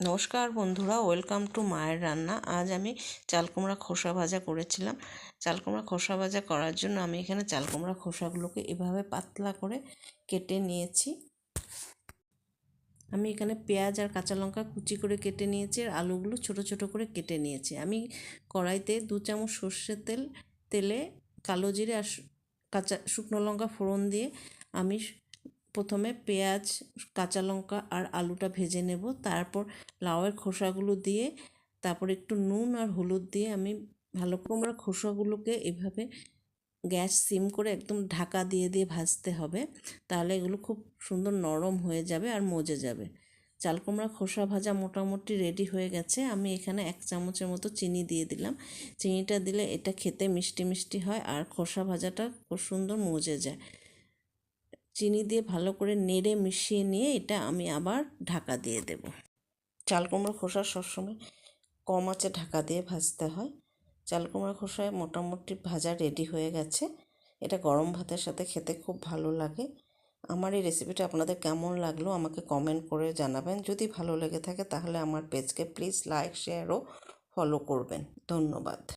নমস্কার বন্ধুরা, welcome to মায়ের রান্না। আজ আমি চাল কুমড়া খোসা ভাজা করেছিলাম। চাল কুমড়া খোসা ভাজা করার জন্য আমি এখানে চাল কুমড়া খোসাগুলোকে এভাবে পাতলা করে কেটে নিয়েছি। আমি এখানে পেঁয়াজ আর কাঁচা লঙ্কা কুচি করে কেটে নিয়েছি আর আলুগুলো ছোট ছোট করে কেটে নিয়েছি। আমি কড়াইতে দু চামচ সর্ষের তেল, তেলে কালো জিরে আর কাঁচা শুকনো লঙ্কা ফোড়ন দিয়ে আমি প্রথমে পেঁয়াজ, কাঁচা লঙ্কা আর আলুটা ভেজে নেব। তারপর লাউয়ের খোসাগুলো দিয়ে, তারপর একটু নুন আর হলুদ দিয়ে আমি ভালো কুমড়া খোসাগুলোকে এভাবে গ্যাস সিম করে একদম ঢাকা দিয়ে দিয়ে ভাজতে হবে। তাহলে এগুলো খুব সুন্দর নরম হয়ে যাবে আর মজে যাবে। চাল কুমড়া খোসা ভাজা মোটামুটি রেডি হয়ে গেছে। আমি এখানে এক চামচের মতো চিনি দিয়ে দিলাম। চিনিটা দিলে এটা খেতে মিষ্টি মিষ্টি হয় আর খোসা ভাজাটা খুব সুন্দর মজে যায়। চিনি দিয়ে ভালো করে নেড়ে মিশিয়ে নিয়ে এটা আমি আবার ঢাকা দিয়ে দেব। চাল কুমড়ো খোসা সবসময় কম আছে ঢাকা দিয়ে ভাজতে হয়। চাল কুমড়ো খোসায় মোটামুটি ভাজা রেডি হয়ে গেছে। এটা গরম ভাতের সাথে খেতে খুব ভালো লাগে। আমার এই রেসিপিটা আপনাদের কেমন লাগল আমাকে কমেন্ট করে জানাবেন। যদি ভালো লেগে থাকে তাহলে আমার পেজকে প্লিজ লাইক শেয়ার ও ফলো করবেন। ধন্যবাদ।